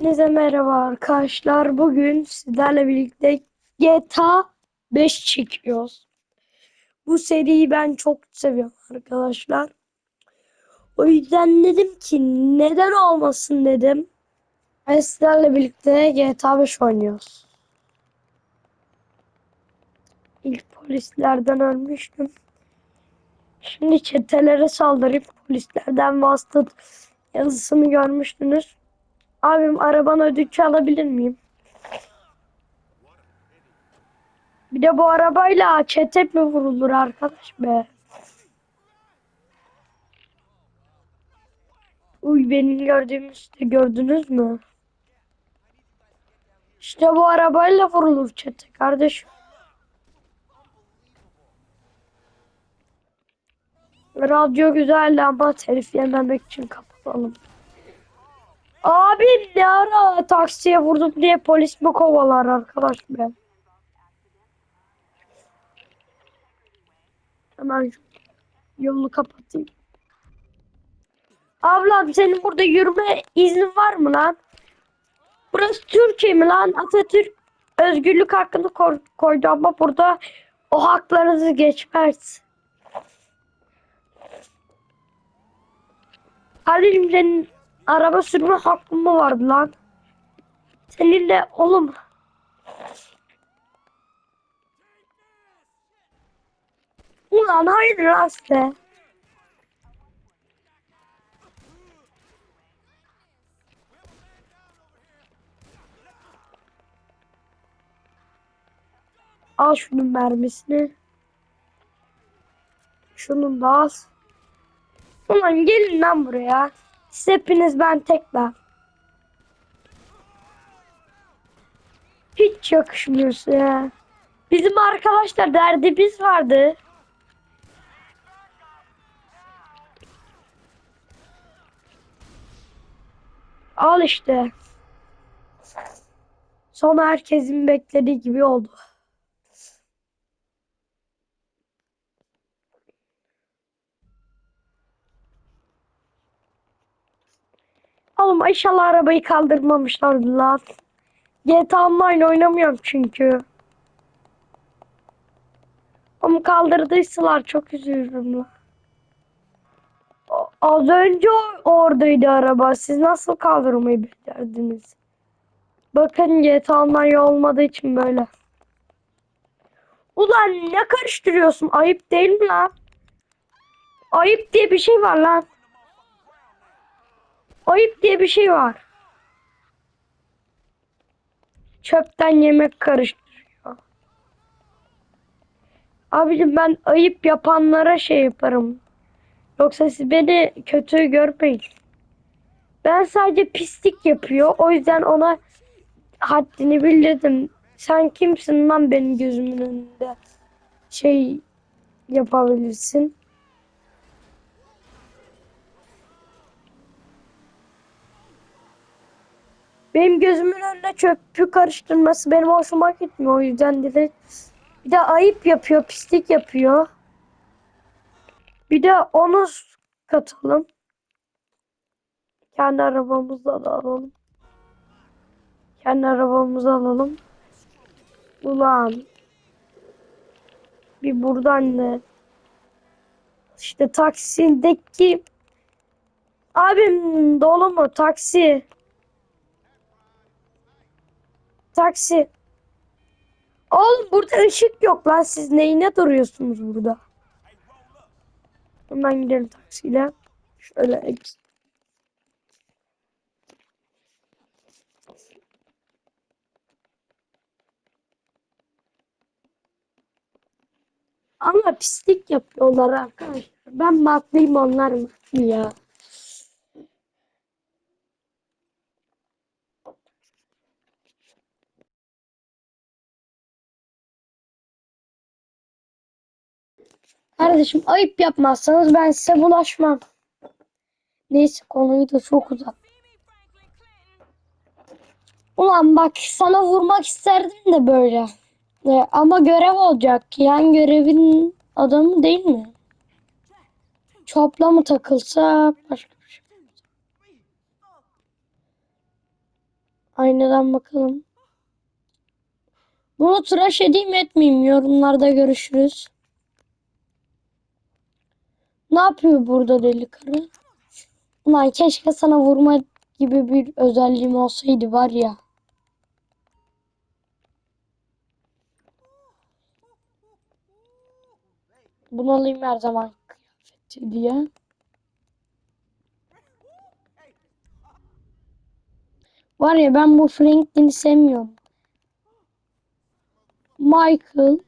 Hepinize merhaba arkadaşlar. Bugün sizlerle birlikte GTA 5 çekiyoruz. Bu seriyi ben çok seviyorum arkadaşlar. O yüzden dedim ki neden olmasın dedim. Ve sizlerle birlikte GTA 5 oynuyoruz. İlk polislerden ölmüştüm. Şimdi çetelere saldırıp polislerden vasıta yazısını görmüştünüz. Abim arabanı ödünç alabilir miyim? Bir de bu arabayla çete mi vurulur arkadaş be? Uy benim gördüğümüzü de gördünüz mü? İşte bu arabayla vurulur çete kardeşim. Radyo güzeldi ama telif yememek için kapatalım. Abim ne ara taksiye vurdum diye polis mi kovalar arkadaş be? Hemen yolu kapatayım. Ablam senin burada yürüme iznin var mı lan? Burası Türkiye mi lan? Atatürk özgürlük hakkını ko- koydu ama burada o haklarınızı geçmez. Kardeşim senin araba sürme hakkın mı vardı lan? Seninle oğlum. Ulan hayır size. Al şunun mermisini. Şunun da az. Ulan gelin lan buraya. Siz hepiniz ben tek ben. Hiç yakışmıyorsun ya. Bizim arkadaşlar derdimiz vardı. Al işte. Sonra herkesin beklediği gibi oldu. Oğlum inşallah arabayı kaldırmamışlardı lan. GTA Online oynamıyorum çünkü. Ama kaldırdıysalar çok üzülürüm lan. Az önce oradaydı araba. Siz nasıl kaldırmayı becerdiniz? Bakın GTA Online olmadığı için böyle. Ulan ne karıştırıyorsun? Ayıp değil mi lan? Ayıp diye bir şey var lan. Ayıp diye bir şey var. Çöpten yemek karıştırıyor. Abicim ben ayıp yapanlara şey yaparım. Yoksa siz beni kötü görmeyin. Ben sadece pislik yapıyor. O yüzden ona haddini bildirdim. Sen kimsin lan benim gözümün önünde şey yapabilirsin. Benim gözümün önünde çöpü karıştırması benim hoşuma gitmiyor. O yüzden direkt bir de ayıp yapıyor, pislik yapıyor. Bir de onu katalım. Kendi arabamızda da alalım. Kendi arabamızı alalım. Ulan. Bir buradan ne? İşte taksideki abim dolu mu taksi? Taksi. Oğlum burada ışık yok lan. Siz neyine duruyorsunuz burada? Hemen gidelim taksiyle. Şöyle Ama pislik yapıyorlar arkadaşlar. Ben mi haklıyım onlar mı? haklı Ya. Kardeşim ayıp yapmazsanız ben size bulaşmam. Neyse konuyu da çok uzat. Ulan bak sana vurmak isterdim de böyle. E, ama görev olacak. Yan görevin adamı değil mi? Çopla mı takılsa başka bir şey. aynadan bakalım. Bunu tıraş edeyim etmeyeyim yorumlarda görüşürüz. Ne yapıyor burada deli karı? Ulan keşke sana vurma gibi bir özelliğim olsaydı var ya. Bunu alayım her zaman kıyafeti diye. Var ya ben bu Franklin'i sevmiyorum. Michael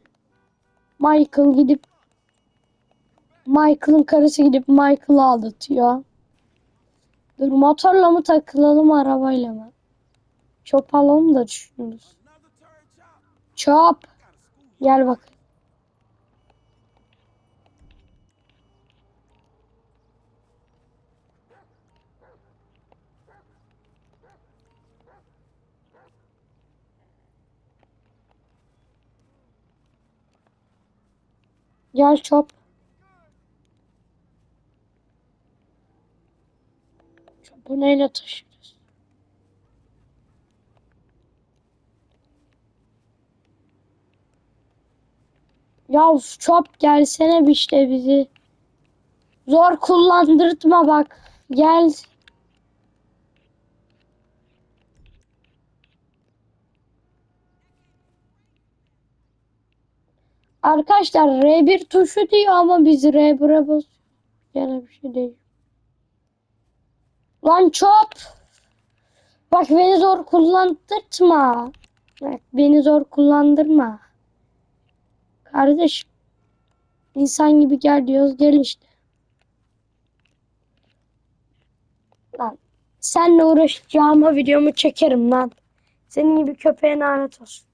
Michael gidip Michael'ın karısı gidip Michael'ı aldatıyor. Dur motorla mı takılalım arabayla mı? Çöp alalım da düşünürüz. Çöp. Gel bak. Gel çöp. Çöpü neyle taşıyoruz? Ya çöp gelsene bir işte bizi. Zor kullandırtma bak. Gel. Arkadaşlar R1 tuşu diyor ama biz R1'e basıyoruz. Gene bir şey değil. Lan çöp. Bak beni zor kullandırtma. Bak beni zor kullandırma. Kardeş. insan gibi gel diyoruz gel işte. Lan senle uğraşacağıma videomu çekerim lan. Senin gibi köpeğe lanet olsun.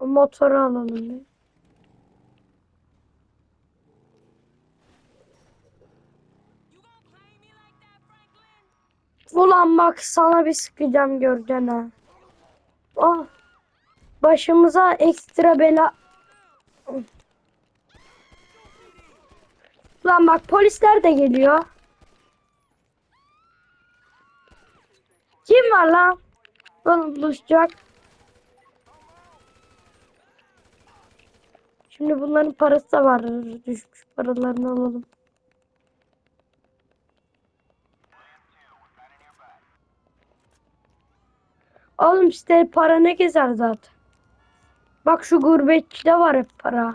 O motoru alalım bir. Ulan bak sana bir sıkacağım göreceksin ha. Oh. Başımıza ekstra bela. Lan bak polisler de geliyor. Kim var lan? Oğlum buluşacak. Şimdi bunların parası da var. Düşmüş paralarını alalım. Oğlum işte para ne gezer zaten. Bak şu gurbetçide var hep para.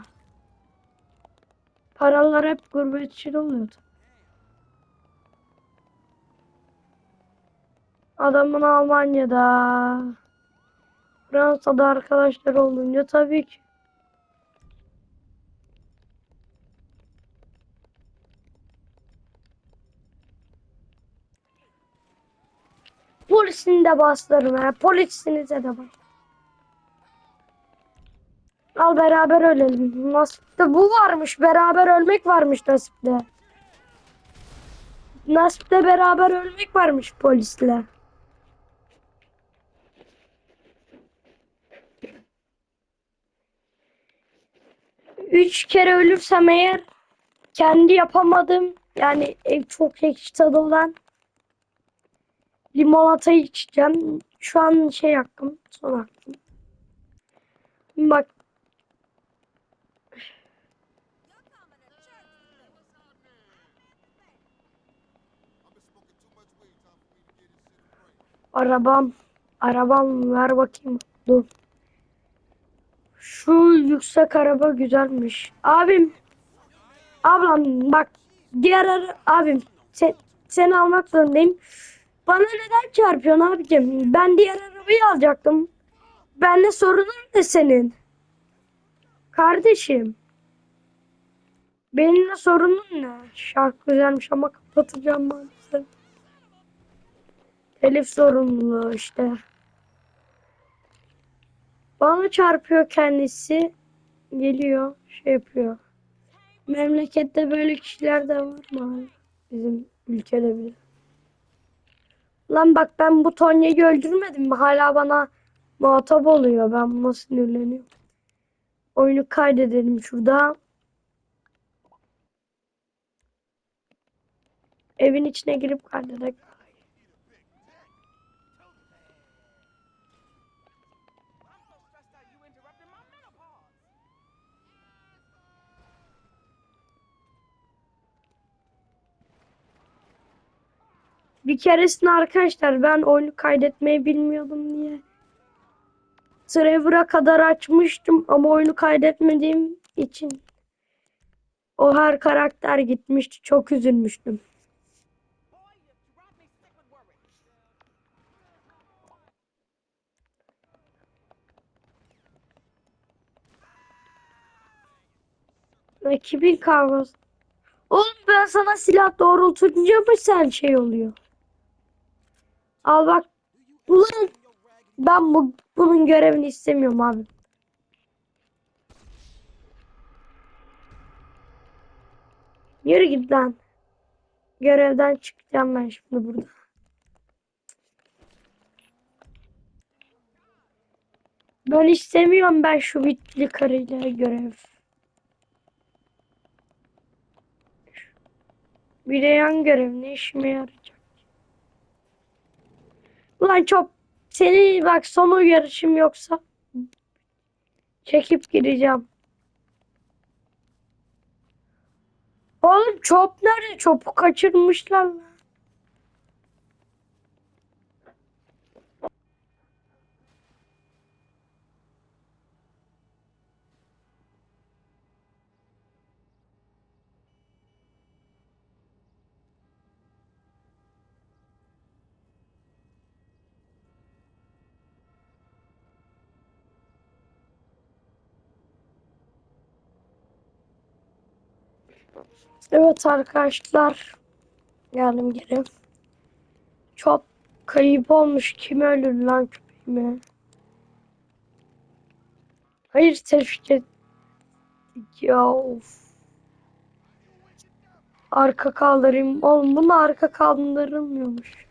Paralar hep gurbetçide oluyordu. Adamın Almanya'da. Fransa'da arkadaşlar olunca tabii ki. Polisini de bastırırım ha. Polisinize de bak. Al beraber ölelim. Nasipte bu varmış. Beraber ölmek varmış nasipte. Nasipte beraber ölmek varmış polisle. Üç kere ölürsem eğer kendi yapamadım. Yani çok ekşi tadı olan limonata içeceğim. Şu an şey hakkım. Son hakkım. Bak arabam. Arabam ver bakayım. Dur. Şu yüksek araba güzelmiş. Abim. Ablam bak diğer ara abim sen, seni almak zorundayım. Bana neden çarpıyorsun abicim? Ben diğer arabayı alacaktım. Benle sorunun ne senin? Kardeşim. Benimle sorunun ne? Şarkı güzelmiş ama kapatacağım maalesef. Telif sorumluluğu işte. Bana çarpıyor kendisi. Geliyor. Şey yapıyor. Memlekette böyle kişiler de var mı? Bizim ülkede bile. Lan bak ben bu Tonya'yı öldürmedim mi? Hala bana muhatap oluyor. Ben buna sinirleniyorum. Oyunu kaydedelim şurada. Evin içine girip kaydedelim. Bir keresinde arkadaşlar ben oyunu kaydetmeyi bilmiyordum diye. Trevor'a kadar açmıştım ama oyunu kaydetmediğim için o her karakter gitmişti. Çok üzülmüştüm. Rakibin kavgası. Oğlum ben sana silah doğrultunca mı sen şey oluyor? Al bak. Ulan ben bu, bunun görevini istemiyorum abi. Yürü git lan. Görevden çıkacağım ben şimdi burada. Ben istemiyorum ben şu bitli karıyla görev. Bir de yan görev ne işime yarayacak? Ulan çok seni bak son uyarışım yoksa çekip gideceğim. Oğlum çöp nerede? Çöpü kaçırmışlar lan. Evet arkadaşlar. Geldim geri. Çok kayıp olmuş. Kim öldürdü lan köpeğimi? Hayır tespit ettik ya. Of. Arka kaldırayım. Oğlum bunu arka kaldırılmıyormuş.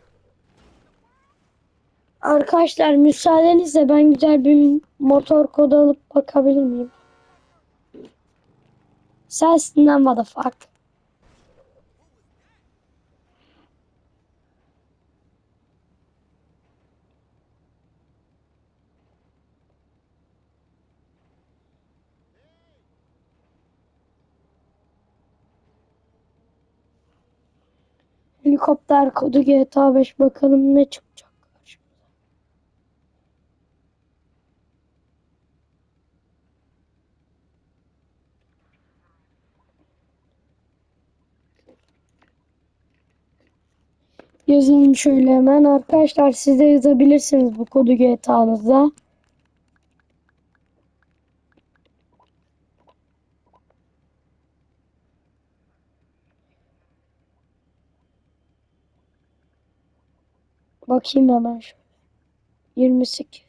Arkadaşlar müsaadenizle ben güzel bir motor kodu alıp bakabilir miyim? Sensin lan motherfucker. Helikopter kodu GTA 5 bakalım ne çıkacak Yazın şöyle hemen arkadaşlar siz de yazabilirsiniz bu kodu GTA'nızda. Bakayım hemen şöyle. 28.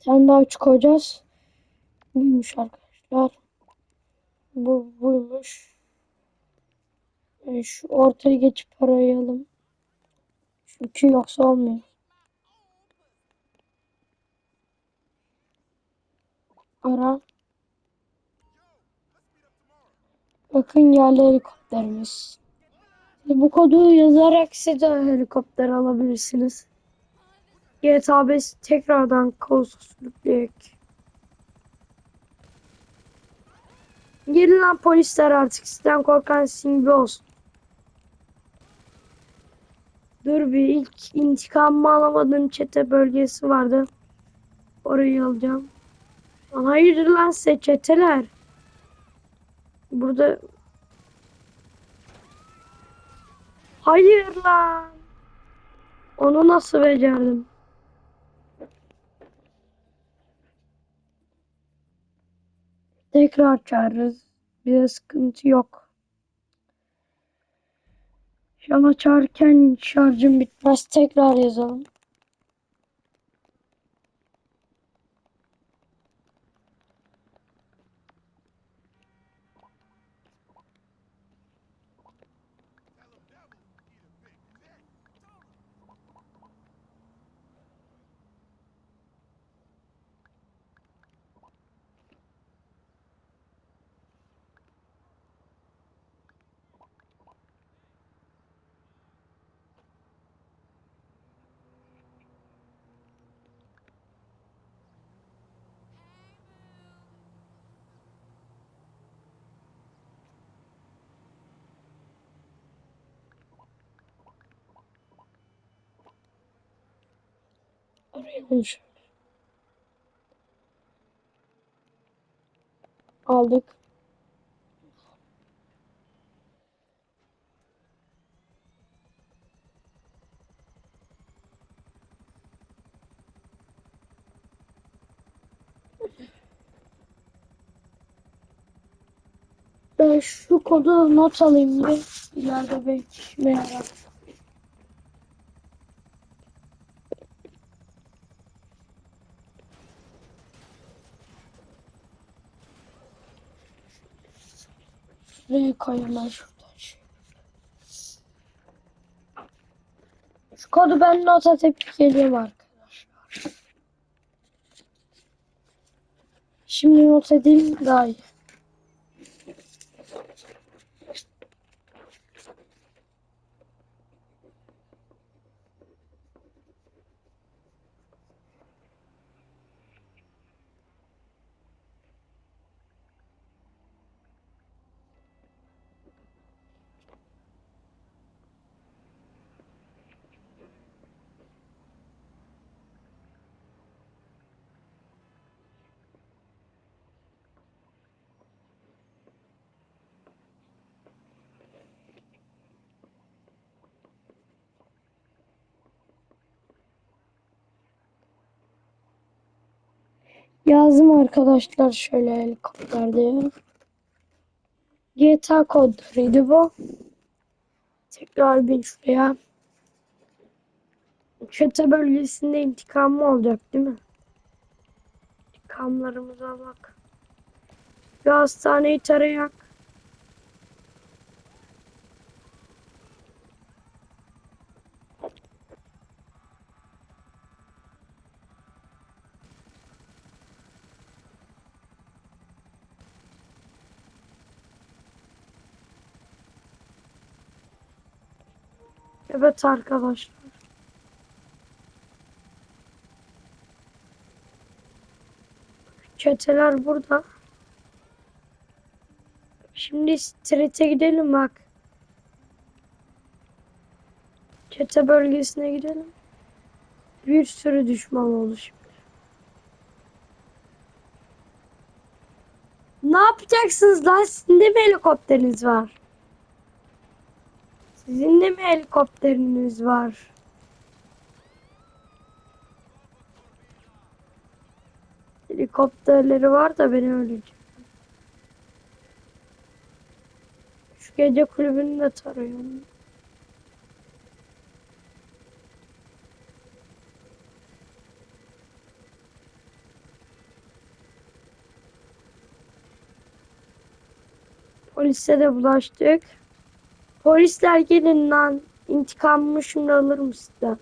Sen daha üç koyacağız. Buymuş arkadaşlar. Bu buymuş. E, şu ortaya geçip arayalım. Çünkü yoksa olmuyor. Ara. Bakın yerli helikopterimiz. Bu kodu yazarak siz helikopter alabilirsiniz. GTA 5 tekrardan kaosa sürükleyek. Gelin lan polisler artık sizden korkan gibi olsun. Dur bir ilk intikamımı alamadığım çete bölgesi vardı. Orayı alacağım. Hayırdır lan size çeteler. Burada Hayır lan. Onu nasıl becerdim? Tekrar çağırırız. Bize sıkıntı yok. İnşallah çağırırken şarjım bitmez. Tekrar yazalım. Arayalım şöyle. Aldık. Ben şu kodu not alayım bir. İleride belki işime ben şuradan şey. Şu kodu ben not atıp geleyim arkadaşlar. Şimdi not edeyim daha iyi. Yazdım arkadaşlar şöyle helikopter diye. GTA kodlarıydı bu. Tekrar bin şuraya. Çete bölgesinde intikamı olacak değil mi? İntikamlarımıza bak. Bir hastaneyi tarayak. Evet arkadaşlar. Çeteler burada. Şimdi street'e gidelim bak. Çete bölgesine gidelim. Bir sürü düşman oldu şimdi. Ne yapacaksınız lan? Sizin de mi helikopteriniz var? Sizin de mi helikopteriniz var? Helikopterleri var da beni öldürecek. Şu gece kulübünü de tarıyorum. Polise de bulaştık. Polisler gelin lan. İntikamımı şimdi alırım sizden.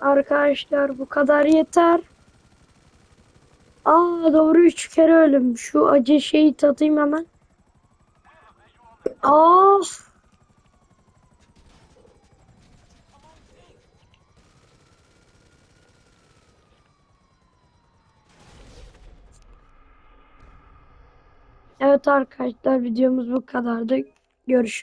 Arkadaşlar bu kadar yeter. Aa doğru üç kere ölüm. Şu acı şeyi tadayım hemen. Of. Evet arkadaşlar videomuz bu kadardı. Görüşürüz.